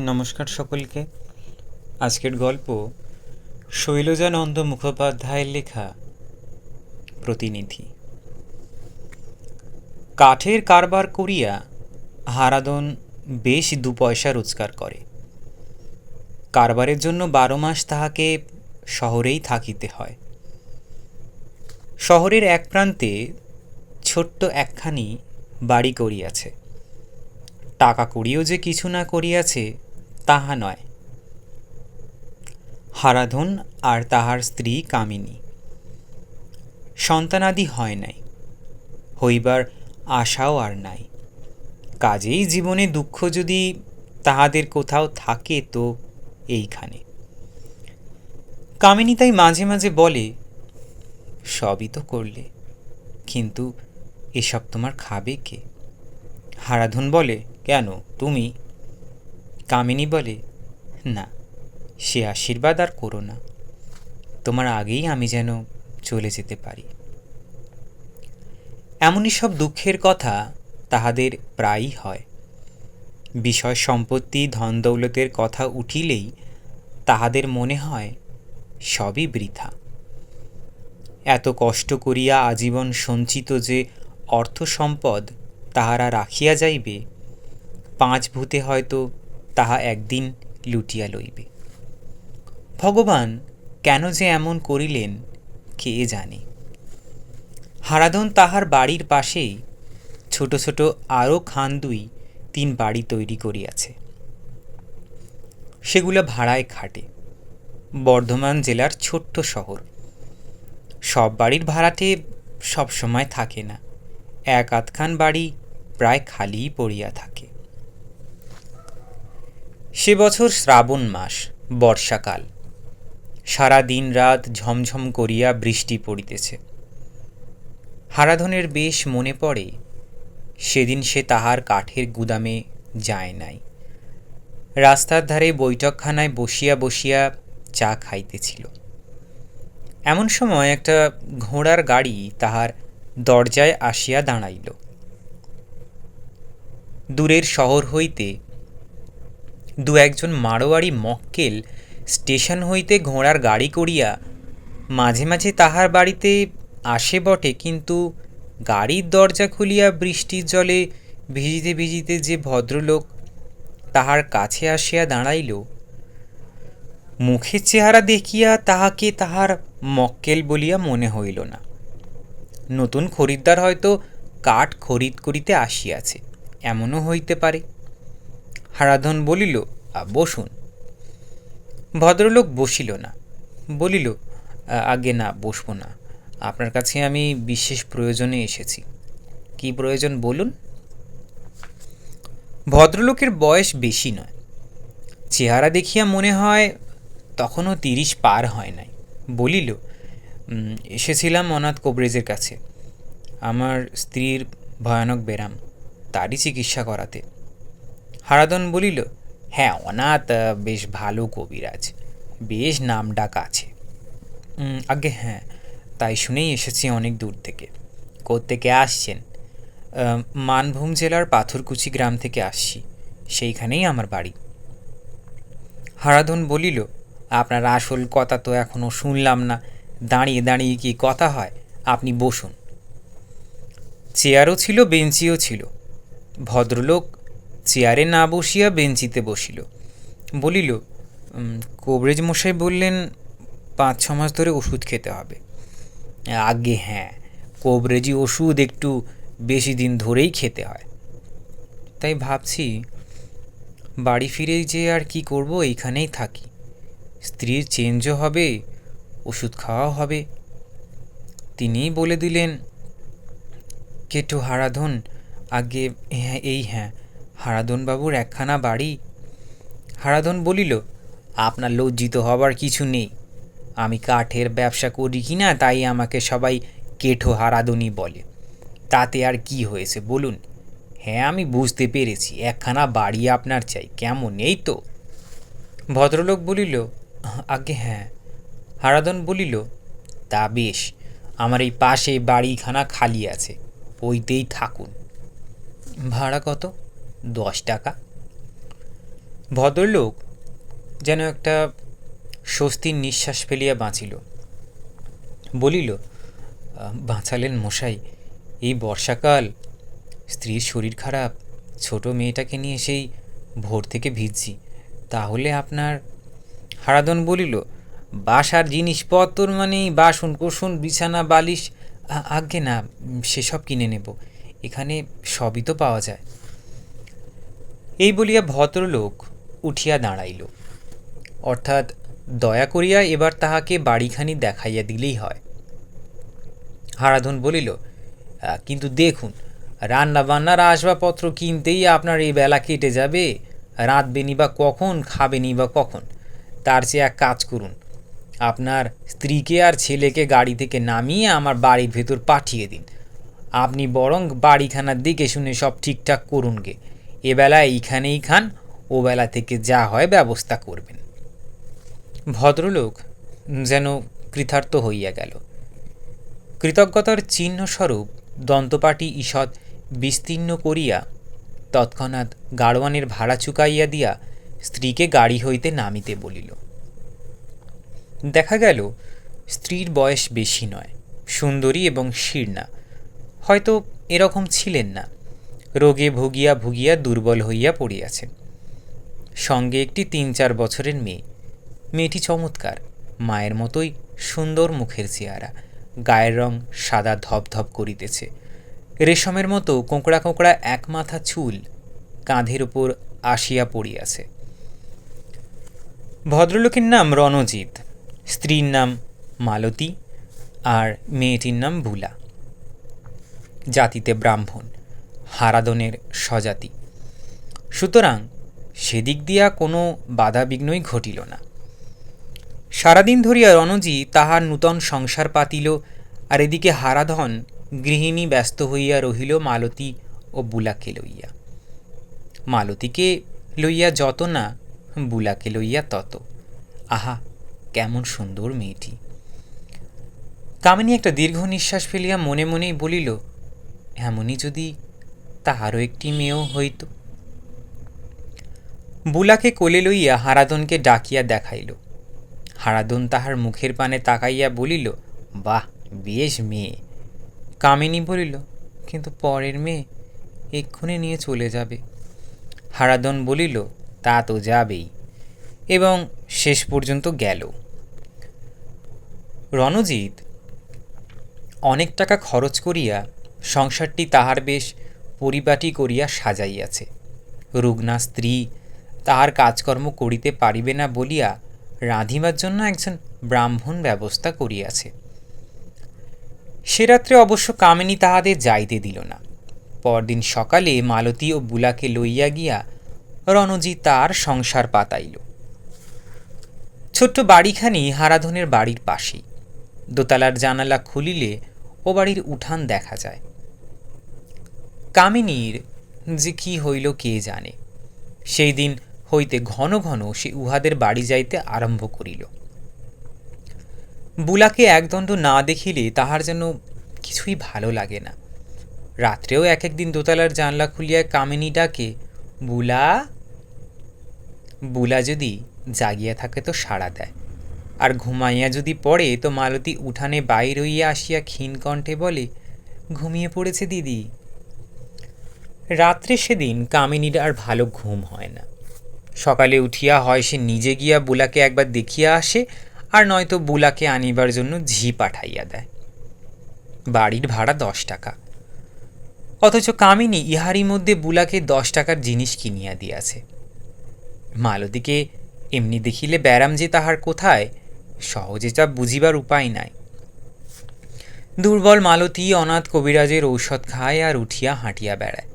নমস্কার সকলকে। আজকের গল্প শৈলজানন্দ মুখোপাধ্যায়ের লেখা, প্রতিনিধি। কাঠের কারবার করিয়া হারাদন বেশ দু পয়সা রোজগার করে। কারবারের জন্য বারো মাস তাহাকে শহরেই থাকিতে হয়। শহরের এক প্রান্তে ছোট্ট একখানি বাড়ি করিয়াছে। টাকা করিও যে কিছু না করিয়াছে তাহা নয়। হারাধন আর তাহার স্ত্রী কামিনী। সন্তানাদি হয় নাই, হইবার আশাও আর নাই। কাজেই জীবনে দুঃখ যদি তাহাদের কোথাও থাকে তো এইখানে। কামিনী তাই মাঝে মাঝে বলে, সবই তো করলে, কিন্তু এসব তোমার খাবে কে? হারাধন বলে, কেন, তুমি? কামিনী বলে, না, সে আশীর্বাদ আর করো না। তোমার আগেই আমি যেন চলে যেতে পারি। এমনই সব দুঃখের কথা তাহাদের প্রায়ই হয়। বিষয় সম্পত্তি, ধন দৌলতের কথা উঠিলেই তাহাদের মনে হয় সবই বৃথা। এত কষ্ট করিয়া আজীবন সঞ্চিত যে অর্থ সম্পদ তাহারা রাখিয়া যাইবে, পাঁচ ভূতে হয়তো তাহা একদিন লুটিয়া লইবে। ভগবান কেন যে এমন করিলেন, কে জানে। হারাধন তাহার বাড়ির পাশেই ছোট ছোট আরও খান দুই তিন বাড়ি তৈরি করিয়াছে। সেগুলো ভাড়ায় খাটে। বর্ধমান জেলার ছোট্ট শহর। সব বাড়ির ভাড়াটে সবসময় থাকে না। এক আধখান বাড়ি প্রায় খালিই পড়িয়া থাকে। সে বছর শ্রাবণ মাস, বর্ষাকাল। সারা দিন রাত ঝমঝম করিয়া বৃষ্টি পড়িতেছে। হারাধনের বেশ মনে পড়ে, সেদিন সে তাহার কাঠের গুদামে যায় নাই। রাস্তার ধারে বৈঠকখানায় বসিয়া বসিয়া চা খাইতেছিল। এমন সময় একটা ঘোড়ার গাড়ি তাহার দরজায় আসিয়া দাঁড়াইল। দূরের শহর হইতে দু একজন মারোয়ারি মক্কেল স্টেশন হইতে ঘোড়ার গাড়ি করিয়া মাঝে মাঝে তাহার বাড়িতে আসে বটে, কিন্তু গাড়ির দরজা খুলিয়া বৃষ্টির জলে ভিজিতে ভিজিতে যে ভদ্রলোক তাহার কাছে আসিয়া দাঁড়াইল। মুখের চেহারা দেখিয়া তাহাকে তাহার মক্কেল বলিয়া মনে হইল না। নতুন খরিদ্দার হয়তো কাঠ খরিদ করিতে আসিয়াছে, এমনও হইতে পারে। হারাধন বলিল "আ, বসুন। ভদ্রলোক বসিল না। বলিল "আ, আগে না বসবো না। আপনার কাছে আমি বিশেষ প্রয়োজনে এসেছি। কি প্রয়োজন বলুন? ভদ্রলোকের বয়স বেশি নয়। চেহারা দেখিয়া মনে হয় তখনও তিরিশ পার হয় নাই। বলিল এসেছিলাম অনাথ কবরেজের কাছে। আমার স্ত্রীর ভয়ানক ব্যারাম তারই চিকিৎসা করাতে। হারাদন বলিল হ্যাঁ অনাথ বেশ ভালো কবিরাজ। বেশ নাম ডাক আছে। "উম, আগে হ্যাঁ তাই শুনেই এসেছি অনেক দূর থেকে। থেকে আসছেন? মানভূম জেলার পাথরকুচি গ্রাম থেকে আসছি। সেইখানেই আমার বাড়ি। হারাধন বলিল আপনার আসল কথা তো এখনও শুনলাম না। দাঁড়িয়ে দাঁড়িয়ে কি কথা হয়? আপনি বসুন। চেয়ারও ছিল বেঞ্চিও ছিল। ভদ্রলোক চেয়ারে না বসিয়া বেঞ্চিতে বসিল। বলিল "উম, কবরেজ মশাই বললেন পাঁচ ছ মাস ধরে ওষুধ খেতে হবে। আগে হ্যাঁ কবরেজি ওষুধ একটু বেশি দিন ধরেই খেতে হয়। তাই ভাবছি বাড়ি ফিরে যে আর কি করব এইখানেই থাকি। স্ত্রীর চেঞ্জও হবে ওষুধ খাওয়াও হবে। তিনিই বলে দিলেন কেটু হারাধন আগে হ্যাঁ এই হ্যাঁ হারাধন বাবুর একখানা বাড়ি। হারাধন বলিল, আপনার লজ্জিত হবার কিছু নেই। আমি কাঠের ব্যবসা করি কি না তাই আমাকে সবাই কেঠো হারাদনই বলে। তাতে আর কি হয়েছে বলুন? হ্যাঁ আমি বুঝতে পেরেছি, একখানা বাড়ি আপনার চাই, কেমন এই তো? ভদ্রলোক বলিল, আগে হ্যাঁ। হারাধন বলিল, তা বেশ, আমার এই পাশে বাড়িখানা খালি আছে, ওইতেই থাকুন। ভাড়া কত? দশ টাকা। ভদ্রলোক যেন একটা স্বস্তির নিঃশ্বাস ফেলিয়া বাঁচিল। বলিল "আহ, বাঁচালেন মশাই এই বর্ষাকাল স্ত্রীর শরীর খারাপ ছোট মেয়েটাকে নিয়ে সেই ভোর থেকে ভিজছি। তাহলে আপনার হারাদন বলিল বাসার জিনিসপত্র মানে এই বাসন কোসন বিছানা বালিশ আজ্ঞে না সেসব কিনে নেব। এখানে সবই তো পাওয়া যায়। এই বলিয়া ভদ্রলোক উঠিয়া দাঁড়াইল। অর্থাৎ দয়া করিয়া এবার তাহাকে বাড়িখানি দেখাইয়া দিলেই হয়। হারাধন বলিল কিন্তু দেখুন রান্না বান্নার আসবাবপত্র কিনতেই আপনার এই বেলা কেটে যাবে। রাঁধবেনি বা কখন খাবেনি বা কখন? তার চেয়ে এক কাজ করুন। আপনার স্ত্রীকে আর ছেলেকে গাড়ি থেকে নামিয়ে আমার বাড়ির ভেতর পাঠিয়ে দিন। আপনি বরং বাড়িখানার দিকে শুনে সব ঠিকঠাক করুন গে এবেলা এইখানেই খান, ও বেলা থেকে যা হয় ব্যবস্থা করবেন। ভদ্রলোক যেন কৃতার্থ হইয়া গেল। কৃতজ্ঞতার চিহ্নস্বরূপ দন্তপাটি ঈষৎ বিস্তীর্ণ করিয়া তৎক্ষণাৎ গাড়োয়ানের ভাড়া চুকাইয়া দিয়া স্ত্রীকে গাড়ি হইতে নামিতে বলিল, দেখা গেল, স্ত্রীর বয়স বেশি নয়, সুন্দরী এবং শীর্ণা, হয়তো এরকম ছিলেন না। রোগে ভুগিয়া ভুগিয়া দুর্বল হইয়া পড়িয়াছেন সঙ্গে একটি তিন চার বছরের মেয়ে। মেয়েটি চমৎকার। মায়ের মতোই সুন্দর মুখের চেহারা। গায়ের রং সাদা ধপধপ করিতেছে। রেশমের মতো কোঁকড়া কোঁকড়া এক মাথা চুল কাঁধের উপর আসিয়া পড়িয়াছে। ভদ্রলোকের নাম রণজিৎ। স্ত্রীর নাম মালতী আর মেয়েটির নাম বুলা। জাতিতে ব্রাহ্মণ। হারাদনের স্বজাতি। সুতরাং সেদিক দিয়া কোনো বাধাবিঘ্নই ঘটিল না। সারাদিন ধরিয়া রণজি তাহার নূতন সংসার পাতিল, আর এদিকে হারাধন গৃহিণী ব্যস্ত হইয়া রহিল মালতী ও বুলাকে লইয়া। মালতীকে লইয়া যত না, বুলাকে লইয়া তত। আহা, কেমন সুন্দর মেয়েটি। কামিনী একটা দীর্ঘ নিঃশ্বাস ফেলিয়া মনে মনেই বলিল, এমনই যদি তাহারও একটি মেয়েও হইত। বুলাকে কোলে লইয়া হারাদনকে ডাকিয়া দেখাইল। হারাদন তাহার মুখের পানে তাকাইয়া বলিল, বাহ, বেশ মেয়ে। কামিনী বলিল, কিন্তু পরের মেয়ে এক্ষুনি নিয়ে চলে যাবে। হারাদন বলিল, তা তো যাবেই। এবং শেষ পর্যন্ত গেল। রণজিৎ অনেক টাকা খরচ করিয়া সংসারটি তাহার বেশ পরিপাটি করিয়া সাজাইয়াছে। রুগ্না স্ত্রী তাহার কাজকর্ম করিতে পারিবে না বলিয়া রাঁধিবার জন্য একজন ব্রাহ্মণ ব্যবস্থা করিয়াছে। সে রাত্রে অবশ্য কামিনী তাহাদের যাইতে দিল না। পরদিন সকালে মালতী ও বুলাকে লইয়া গিয়া রণজি তার সংসার পাতাইল। ছোট্ট বাড়িখানি হারাধনের বাড়ির পাশেই। দোতলার জানালা খুলিলে ও বাড়ির উঠান দেখা যায়। কামিনীর যে কি হইল কে জানে। সেই দিন হইতে ঘন ঘন সে উহাদের বাড়ি যাইতে আরম্ভ করিল। বুলাকে একদণ্ড না দেখিলে তাহার যেন কিছুই ভালো লাগে না। রাত্রেও এক একদিন দোতলার জানলা খুলিয়া কামিনী ডাকে, বুলা বুলা যদি জাগিয়া থাকে তো সাড়া দেয়। আর ঘুমাইয়া যদি পড়ে তো মালতী উঠানে বাইর হইয়া আসিয়া ক্ষীণ কণ্ঠে বলে, ঘুমিয়ে পড়েছে দিদি রাত্রে সেদিন কামিনীর আর ভালো ঘুম হয় না। সকালে উঠিয়া হয় সে নিজে গিয়া বুলাকে একবার দেখিয়া আসে, আর নয়তো বুলাকে আনিবার জন্য ঝি পাঠাইয়া দেয়। বাড়ির ভাড়া দশ টাকা। অথচ কামিনী ইহারই মধ্যে বুলাকে দশ টাকার জিনিস কিনিয়া দিয়াছে। মালতীকে এমনি দেখিলে ব্যারাম যে তাহার কোথায়, সহজে তা বুঝিবার উপায় নাই। দুর্বল মালতী অনাথ কবিরাজের ঔষধ খায় আর উঠিয়া হাঁটিয়া বেড়ায়।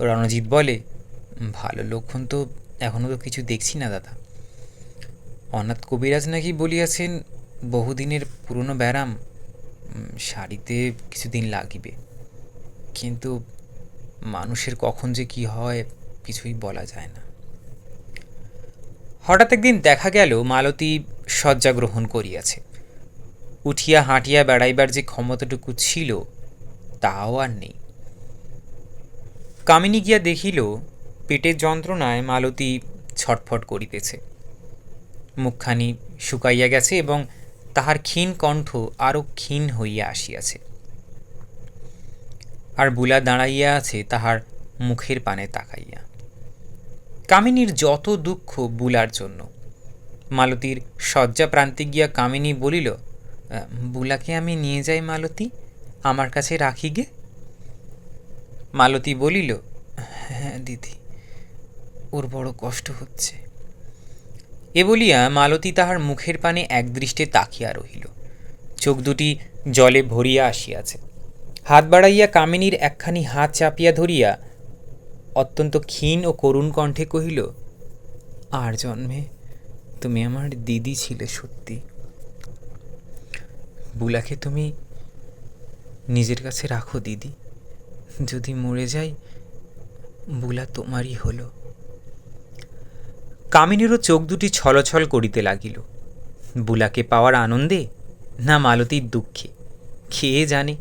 রণজিৎ বলে, ভালো লক্ষণ তো এখনও তো কিছু দেখছি না দাদা। অনাথ কবিরাজ নাকি বলিয়াছেন, বহুদিনের পুরনো ব্যারাম শাড়িতে কিছুদিন লাগিবে। কিন্তু মানুষের কখন যে কি হয়, কিছুই বলা যায় না। হঠাৎ একদিন দেখা গেল, মালতী শয্যা গ্রহণ করিয়াছে। উঠিয়া হাঁটিয়া বেড়াইবার যে ক্ষমতাটুকু ছিল, তাও আর নেই। কামিনী গিয়া দেখিল পেটের যন্ত্রণায় মালতী ছটফট করিতেছে। মুখখানি শুকাইয়া গেছে এবং তাহার ক্ষীণ কণ্ঠ আরও ক্ষীণ হইয়া আসিয়াছে। আর বুলা দাঁড়াইয়া আছে তাহার মুখের পানে তাকাইয়া। কামিনীর যত দুঃখ বুলার জন্য। মালতীর শয্যা প্রান্তে গিয়া কামিনী বলিল "আহ, বুলাকে আমি নিয়ে যাই মালতী আমার কাছে রাখি গে। মালতী বলিল হ্যাঁ দিদি, ওর বড় কষ্ট হচ্ছে। এ বলিয়া মালতী তাহার মুখের পানে একদৃষ্টে তাকিয়া রহিল। চোখ দুটি জলে ভরিয়া আসিয়াছে। হাত বাড়াইয়া কামিনীর একখানি হাত চাপিয়া ধরিয়া অত্যন্ত ক্ষীণ ও করুণ কণ্ঠে কহিল, আর জন্মে তুমি আমার দিদি ছিলে সত্যি। বুলাকে তুমি নিজের কাছে রাখো দিদি। যদি মরে যাই, বুলা তোমারই হলো। কামিনীরও চোখ দুটি ছলছল করিতে লাগিল। বুলাকে পাওয়ার আনন্দে না মালতীর দুঃখে খেয়ে জানে?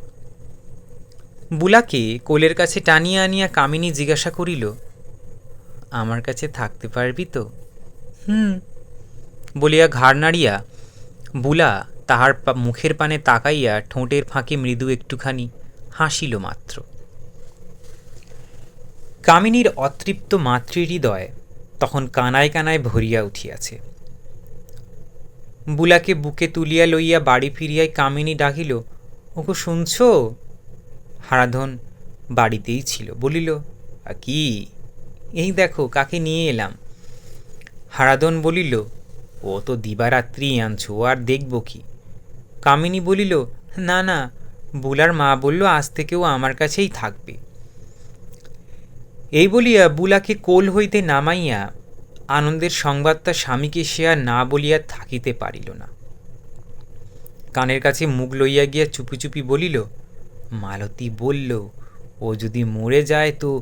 বুলাকে কোলের কাছে টানিয়া আনিয়া কামিনী জিজ্ঞাসা করিল, আমার কাছে থাকতে পারবি তো? হুম, বলিয়া ঘাড় নাড়িয়া বুলা তাহার মুখের পানে তাকাইয়া ঠোঁটের ফাঁকে মৃদু একটুখানি হাসিল মাত্র। কামিনীর অতৃপ্ত মাতৃহৃদয় তখন কানায় কানায় ভরিয়া উঠিয়াছে। বুলাকে বুকে তুলিয়া লইয়া বাড়ি ফিরিয়াই কামিনী ডাকিল ওগো শুনছ? হারাধন বাড়িতেই ছিল বলিল "আ, কি? এই দেখো কাকে নিয়ে এলাম? হারাধন বলিল ও তো দিবারাত্রি আনছো আর দেখব কি? কামিনী বলিল না না বুলার মা বলল আজ থেকেও আমার কাছেই থাকবে। এই বলিয়া বুলাকে কোল হইতে নামাইয়া আনন্দের সংবাদটা স্বামীকে সে আর না বলিয়া থাকিতে পারিল না। কানের কাছে মুখ লইয়া গিয়া চুপি চুপি বলিল, মালতী বলল, ও যদি মরে যায় তো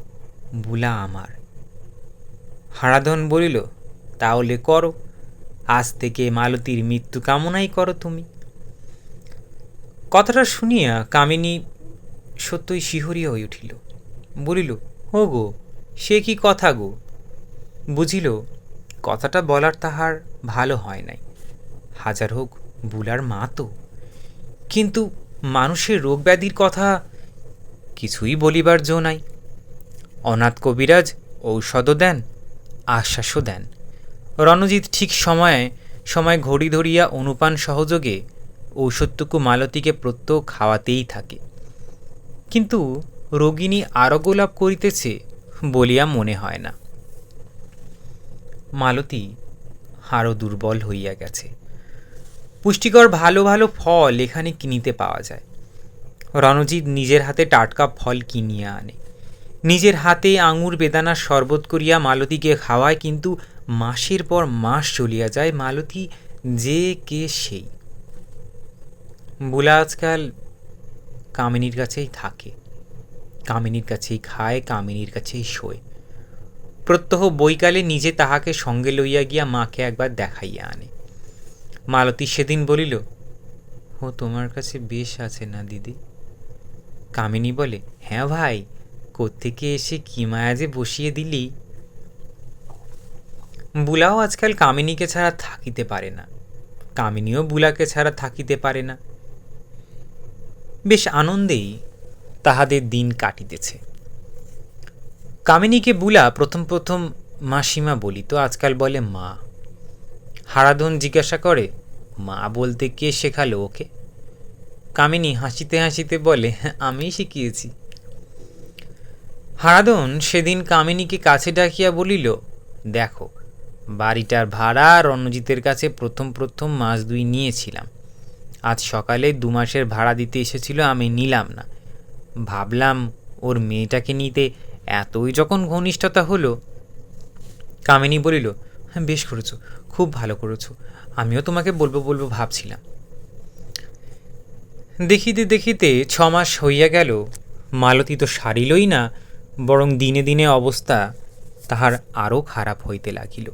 বুলা আমার। হারাধন বলিল, তাহলে করো, আজ থেকে মালতীর মৃত্যু কামনাই করো তুমি। কথাটা শুনিয়া কামিনী সত্যই শিহরিয়া হয়ে উঠিল। বলিল ও গো, সে কি কথা গো? বুঝিল, কথাটা বলার তাহার ভালো হয় নাই। হাজার হোক, বুলার মা তো। কিন্তু মানুষের রোগ ব্যাধির কথা কিছুই বলিবার জো নাই। অনাথ কবিরাজ ঔষধও দেন, আশ্বাসও দেন। রণজিৎ ঠিক সময়ে, সময় ঘড়ি ধরিয়া অনুপান সহযোগে ঔষধটুকু মালতীকে প্রত্যহ খাওয়াতেই থাকে। কিন্তু রোগিণী আরোগ্য লাভ করিতেছে বলিয়া মনে হয় না। মালতী আরও দুর্বল হইয়া গেছে। পুষ্টিকর ভালো ভালো ফল এখানে কিনিতে পাওয়া যায়। রণজিৎ নিজের হাতে টাটকা ফল কিনিয়া আনে। নিজের হাতে আঙুর বেদানার শরবত করিয়া মালতীকে খাওয়ায়, কিন্তু মাসের পর মাস চলিয়া যায়, মালতী যে কে সেই। বুলা আজকাল কামিনীর কাছেই থাকে। কামিনীর কাছেই খায়, কামিনীর কাছেই শোয়। প্রত্যহ বৈকালে নিজে তাহাকে সঙ্গে লইয়া গিয়া মাকে একবার দেখাইয়া আনে। মালতী সেদিন বলিল, ও, তোমার কাছে বেশ আছে না দিদি? কামিনী বলে হ্যাঁ ভাই, কোত্থেকে এসে কি মায়া যে বসিয়ে দিলি? বুলাও আজকাল কামিনীকে ছাড়া থাকিতে পারে না। কামিনীও বুলাকে ছাড়া থাকিতে পারে না। বেশ আনন্দেই তাহাদের দিন কাটিতেছে। কামিনীকে বুলা প্রথম প্রথম মাসিমা বলিত, আজকাল বলে মা। হারাধন জিজ্ঞাসা করে, মা বলতে কে শেখালো ওকে? কামিনী হাসিতে হাসিতে বলে, আমিই শিখিয়েছি। হারাধন সেদিন কামিনীকে কাছে ডাকিয়া বলিল, দেখো, বাড়িটার ভাড়া রণজিতের কাছে প্রথম প্রথম মাস দুই নিয়েছিলাম। আজ সকালে দু মাসের ভাড়া দিতে এসেছিল, আমি নিলাম না। ভাবলাম ওর মেয়েটাকে নিতে এতই যখন ঘনিষ্ঠতা হলো। কামিনী বলিল হ্যাঁ বেশ করেছ, খুব ভালো করেছ। আমিও তোমাকে বলব বলব ভাবছিলাম। দেখিতে দেখিতে ছ মাস হইয়া গেল, মালতী তো সারিলই না, বরং দিনে দিনে অবস্থা তাহার আরও খারাপ হইতে লাগিল।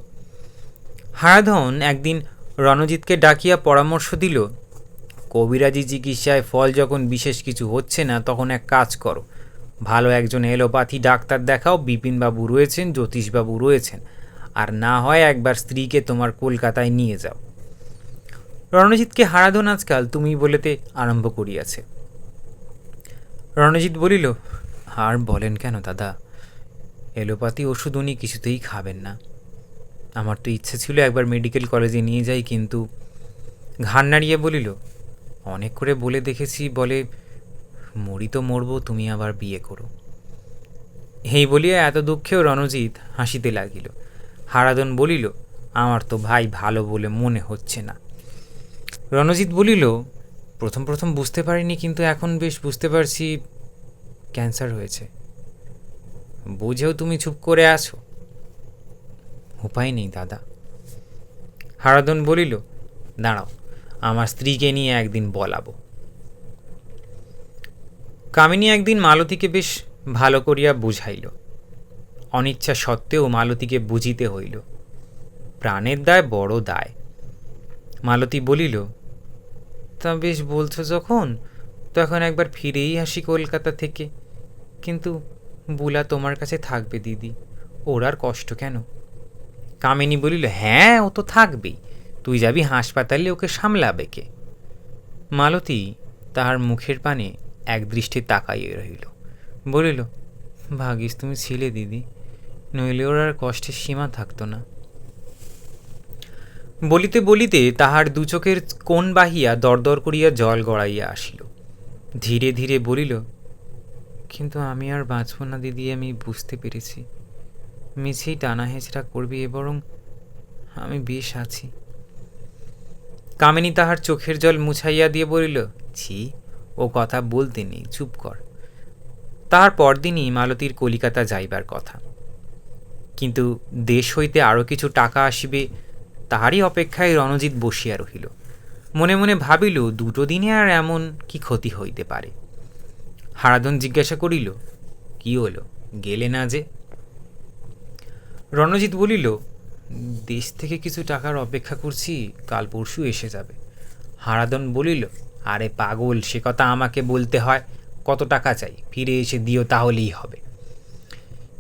হারাধন একদিন রণজিৎকে ডাকিয়া পরামর্শ দিল কবিরাজি চিকিৎসায় ফল যখন বিশেষ কিছু হচ্ছে না, তখন এক কাজ করো। ভালো একজন এলোপ্যাথি ডাক্তার দেখাও, বিপিনবাবু রয়েছেন, জ্যোতিষবাবু রয়েছেন। আর না হয় একবার স্ত্রীকে তোমার কলকাতায় নিয়ে যাও। রণজিৎকে হারাধন আজকাল তুমি বলেতে আরম্ভ করিয়াছে। রণজিৎ বলিল, আর বলেন কেন দাদা? এলোপাতি ওষুধ উনি কিছুতেই খাবেন না। আমার তো ইচ্ছে ছিল একবার মেডিকেল কলেজে নিয়ে যাই, কিন্তু ঘাড় নাড়িয়ে বলিল অনেক করে বলে দেখেছি, বলে, মরি তো মরবো, তুমি আবার বিয়ে করো। এই বলিয়া এত দুঃখেও রণজিৎ হাসিতে লাগিল। হারাধন বলিল, আমার তো ভাই ভালো বলে মনে হচ্ছে না। রণজিৎ বলিল, প্রথম প্রথম বুঝতে পারিনি, কিন্তু এখন বেশ বুঝতে পারছি ক্যান্সার হয়েছে। বুঝেও তুমি চুপ করে আছো? উপায় নেই, দাদা। হারাধন বলিল, দাঁড়াও আমার স্ত্রীকে নিয়ে একদিন বলাবো। কামিনী একদিন মালতীকে বেশ ভালো করিয়া বুঝাইল। অনিচ্ছা সত্ত্বেও মালতীকে বুঝিতে হইল। প্রাণের দায় বড় দায়। মালতী বলিল, তা বেশ বলছো যখন, তখন একবার ফিরেই আসি কলকাতা থেকে। কিন্তু বুলা তোমার কাছে থাকবে দিদি, ওর আর কষ্ট কেন? কামিনী বলিল হ্যাঁ ও তো থাকবেই। তুই যাবি হাসপাতালে, ওকে সামলাবে কে? মালতী তাহার মুখের পানে এক দৃষ্টি তাকাইয়ে রহিল। বলিল ভাগিস তুমি ছিলে দিদি, নইলে ওর আর কষ্টের সীমা থাকতো না। বলিতে বলিতে তাহার দু চোখের কোণ বাহিয়া দরদর করিয়া জল গড়াইয়া আসিল। ধীরে ধীরে বলিল, কিন্তু আমি আর বাঁচব না দিদি, আমি বুঝতে পেরেছি। মিছেই টানা হেঁচড়া করবি, এ বরং আমি বেশ আছি। কামিনী তাহার চোখের জল মুছাইয়া দিয়ে বলিল, ছি, ও কথা বলতে নেই, চুপ কর। তাহার পরদিনই মালতীর কলিকাতা যাইবার কথা। কিন্তু দেশ হইতে আরও কিছু টাকা আসিবে, তাহারই অপেক্ষায় রণজিৎ বসিয়া রহিল। মনে মনে ভাবিল, দুটো দিনে আর এমন কি ক্ষতি হইতে পারে। হারাধন জিজ্ঞাসা করিল, কি হলো, গেলে না যে? রণজিৎ বলিল দেশ থেকে কিছু টাকার অপেক্ষা করছি, কাল পরশু এসে যাবে। হারাদন বলিল, আরে পাগল, সে কথা আমাকে বলতে হয়। কত টাকা চাই? ফিরে এসে দিও, তাহলেই হবে।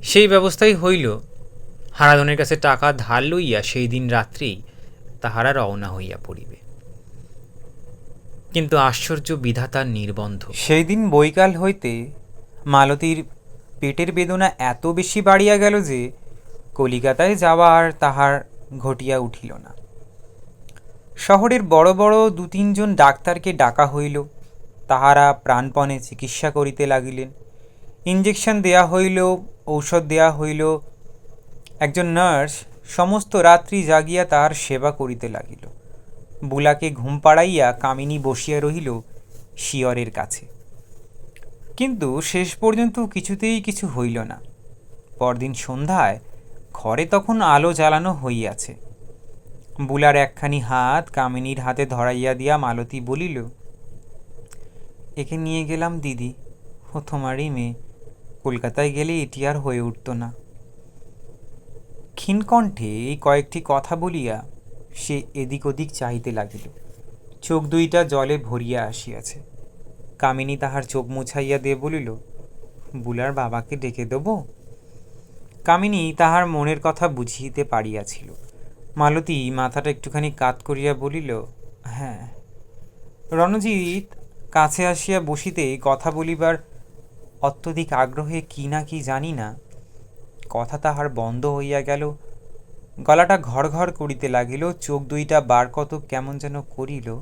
সেই ব্যবস্থাই হইল। হারাধনের কাছে টাকা ধার লইয়া সেই দিন রাত্রেই তাহারা রওনা হইয়া পড়িবে। কিন্তু আশ্চর্য বিধাতার নির্বন্ধ। সেই দিন বৈকাল হইতে মালতীর পেটের বেদনা এত বেশি বাড়িয়া গেল যে কলিকাতায় যাওয়া আর তাহার ঘটিয়া উঠিল না। শহরের বড় বড় দু তিনজন ডাক্তারকে ডাকা হইল। তাহারা প্রাণপণে চিকিৎসা করিতে লাগিলেন। ইঞ্জেকশন দেয়া হইল, ঔষধ দেয়া হইল। একজন নার্স সমস্ত রাত্রি জাগিয়া তাহার সেবা করিতে লাগিল। বুলাকে ঘুম পাড়াইয়া কামিনী বসিয়া রহিল শিয়রের কাছে। কিন্তু শেষ পর্যন্ত কিছুতেই কিছু হইল না। পরদিন সন্ধ্যায় ঘরে তখন আলো জ্বালানো হইয়াছে। বুলার একখানি হাত কামিনীর হাতে ধরাইয়া দিয়া মালতী বলিল, একে নিয়ে গেলাম দিদি, ও তোমারই মেয়ে। কলকাতায় গেলে এটি আর হয়ে উঠত না। ক্ষীণকণ্ঠে এই কয়েকটি কথা বলিয়া সে এদিক ওদিক চাহিতে লাগিল। চোখ দুইটা জলে ভরিয়া আসিয়াছে। কামিনী তাহার চোখ মুছাইয়া দিয়ে বলিল, বুলার বাবাকে ডেকে দেব? কামিনী তাহার মনের কথা বুঝিতে পারিয়াছিল। মালতী মাথাটা একটুখানি কাত করিয়া বলিল হ্যাঁ। রণজিৎ কাছে আসিয়া বসিতে কথা বলিবার অত্যধিক আগ্রহে কি না কি জানি না, কথা তাহার বন্ধ হইয়া গেল। গলাটা ঘর ঘর করিতে লাগিল, চোখ দুইটা বার কত কেমন যেন করিল,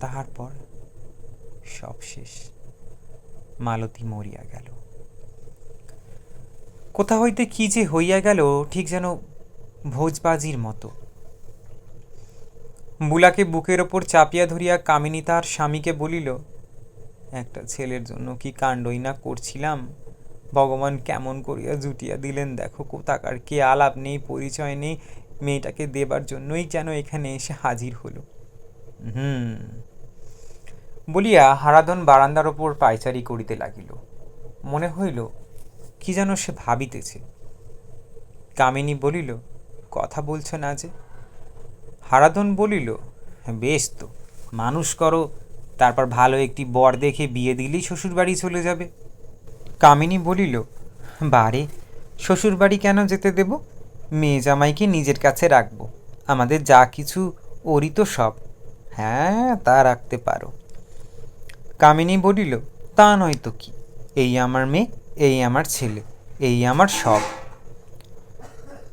তাহার পর সব শেষ। মালতী মরিয়া গেল। কোথা হইতে কি যে হইয়া গেল, ঠিক যেন ভোজবাজির মতো। বুলাকে বুকের ওপর চাপিয়া ধরিয়া কামিনী তার স্বামীকে বলিল, একটা ছেলের জন্য কি কাণ্ডই না করছিলাম? ভগবান কেমন করিয়া জুটিয়া দিলেন, দেখো কোথাকার কে আলাপ নেই, পরিচয় নেই, মেয়েটাকে দেবার জন্যই যেন এখানে এসে হাজির হলো। হুম। বলিয়া হারাধন বারান্দার ওপর পায়চারি করিতে লাগিল। মনে হইল কি যেন সে ভাবিতেছে। কামিনী বলিল, কথা বলছো না যে? হারাধন বলিল বেশ তো। মানুষ করো, তারপর ভালো একটি বর দেখে বিয়ে দিলেই শ্বশুরবাড়ি চলে যাবে। কামিনী বলিল, বারে, শ্বশুরবাড়ি কেন যেতে দেব? মেয়ে জামাইকে নিজের কাছে রাখব। আমাদের যা কিছু, ওরই তো সব। হ্যাঁ তা রাখতে পারো। কামিনী বলিল, তা নয় তো কি? এই আমার মেয়ে এই আমার ছেলে, এই আমার সব।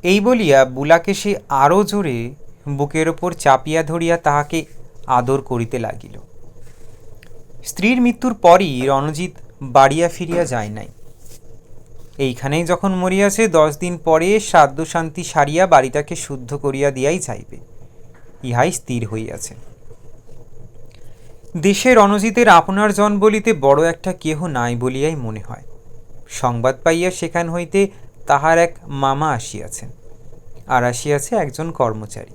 এই বলিয়া বুলাকে সে আরও জোরে বুকের ওপর চাপিয়া ধরিয়া তাহাকে আদর করিতে লাগিল। স্ত্রীর মৃত্যুর পরই রণজিৎ বাড়িয়া ফিরিয়া যায় নাই। এইখানেই যখন মরিয়াছে, দশ দিন পরে শ্রাদ্ধ শান্তি সারিয়া বাড়িটাকে শুদ্ধ করিয়া দিয়াই যাইবে। ইহাই স্থির হইয়াছে। দেশে রণজিতের আপনার জন বলিতে বড় একটা কেহ নাই বলিয়াই মনে হয়। সংবাদ পাইয়া সেখান হইতে তাহার এক মামা আসিয়াছেন। আর আসিয়াছে একজন কর্মচারী।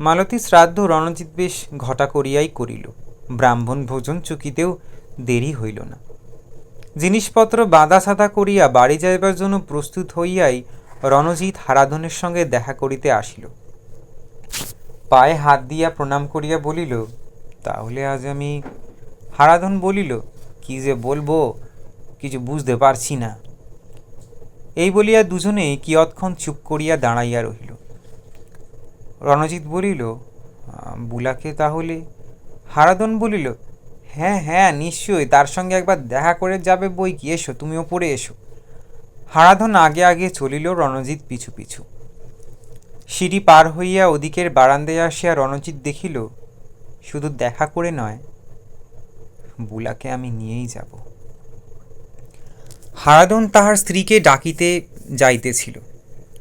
মালতী শ্রাদ্ধ রণজিৎ বেশ ঘটা করিয়াই করিল। ব্রাহ্মণ ভোজন চুকিতেও দেরি হইল না। জিনিসপত্র বাঁধা সাদা করিয়া বাড়ি যাইবার জন্য প্রস্তুত হইয়াই রণজিৎ হারাধনের সঙ্গে দেখা করিতে আসিল। পায়ে হাত দিয়া প্রণাম করিয়া বলিল, তাহলে আজ আমি হারাধন বলিল, কি যে বলব? কিছু বুঝতে পারছি না। এই বলিয়া দুজনে কিয়ৎক্ষণ চুপ করিয়া দাঁড়াইয়া রহিল। রণজিৎ বলিল, বুলাকে তাহলে? হারাদন বলিল হ্যাঁ হ্যাঁ নিশ্চয়ই, তার সঙ্গে একবার দেখা করে যাবে বই কি? এসো, তুমি ওপরে এসো। হারাধন আগে আগে চলিল রণজিৎ পিছু পিছু। সিঁড়ি পার হইয়া ওদিকের বারান্দায় আসিয়া রণজিৎ দেখিল, শুধু দেখা করে নয়, বুলাকে আমি নিয়েই যাব। হারাধন তাহার স্ত্রীকে ডাকিতে যাইতেছিল।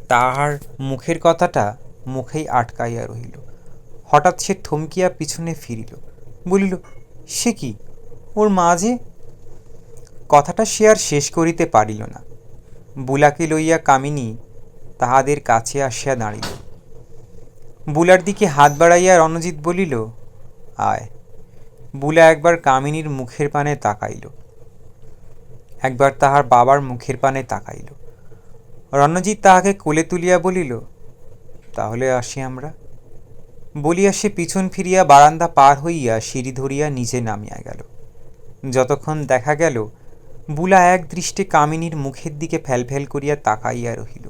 তাহার মুখের কথাটা মুখেই আটকাইয়া রহিল। হঠাৎ সে থমকিয়া পিছনে ফিরিল। বলিল, সে কি? ওর মা যে? কথাটা সে আর শেষ করিতে পারিল না। বুলাকে লইয়া কামিনী তাহাদের কাছে আসিয়া দাঁড়িল বুলার দিকে হাত বাড়াইয়া রণজিৎ বলিল, আয়। বুলা একবার কামিনীর মুখের পানে তাকাইল। একবার তাহার বাবার মুখের পানে তাকাইল। রণজিৎ তাহাকে কোলে তুলিয়া বলিল, তাহলে আসি আমরা? বলিয়া সে পিছন ফিরিয়া বারান্দা পার হইয়া সিঁড়ি ধরিয়া নিজে নামিয়া গেল। যতক্ষণ দেখা গেল, বুলা এক দৃষ্টে কামিনীর মুখের দিকে ফ্যালফ্যাল করিয়া তাকাইয়া রহিল।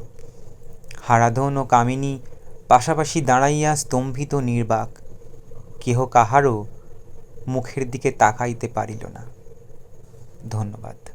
হারাধন ও কামিনী পাশাপাশি দাঁড়াইয়া স্তম্ভিত নির্বাক, কেহ কাহারও মুখের দিকে তাকাইতে পারিল না। ধন্যবাদ।